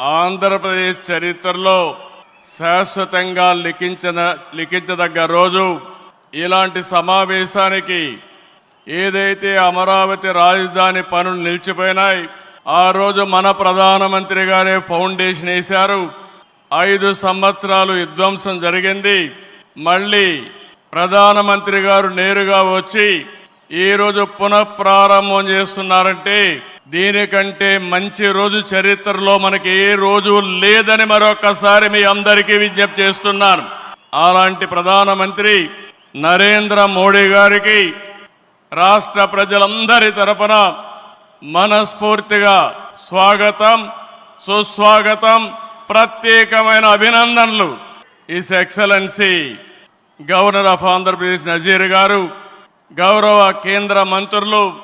ఆంధ్రప్రదేశ్ చరిత్రలో శాశ్వతంగా లిఖించిన లిఖించదగ్గ రోజు. ఇలాంటి సమావేశానికి ఏదైతే అమరావతి రాజధాని పనులు నిలిచిపోయినాయి ఆ రోజు మన ప్రధానమంత్రి గారే ఫౌండేషన్ వేశారు. ఐదు సంవత్సరాలు విధ్వంసం జరిగింది. మళ్ళీ ప్రధానమంత్రి గారు నేరుగా వచ్చి ఈరోజు పునఃప్రారంభం చేస్తున్నారంటే దీనికంటే మంచి రోజు చరిత్రలో మనకి ఏ రోజు లేదని మరొకసారి మీ అందరికీ విజ్ఞప్తి చేస్తున్నాను. అలాంటి ప్రధానమంత్రి నరేంద్ర మోడీ గారికి రాష్ట్ర ప్రజలందరి తరపున మనస్ఫూర్తిగా స్వాగతం సుస్వాగతం ప్రత్యేకమైన అభినందనలు. His excellency governor of Andhra Pradesh Nazeer గారు గౌరవ కేంద్ర మంత్రులు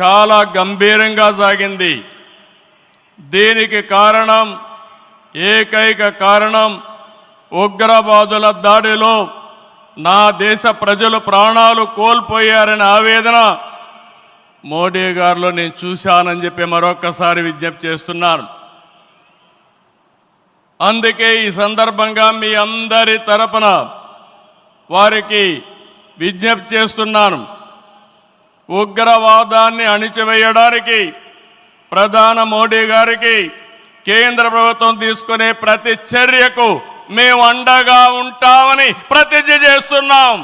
చాలా గంభీరంగా సాగింది. దీనికి కారణం ఏకైక కారణం ఉగ్రవాదుల దాడిలో నా దేశ ప్రజలు ప్రాణాలు కోల్పోయారనే ఆవేదన మోడీ గారిలో నేను చూశానని చెప్పి మరొకసారి విజ్ఞప్తి చేస్తున్నాను. అందుకే ఈ సందర్భంగా మీ అందరి తరపున వారికి విజ్ఞప్తి చేస్తున్నాను. ఉగ్రవాదాన్ని అణిచివేయడానికి ప్రధాన మోడీ గారికి కేంద్ర ప్రభుత్వం తీసుకునే ప్రతి చర్యకు మేము అండగా ఉంటామని ప్రతిజ్ఞ చేస్తున్నాం.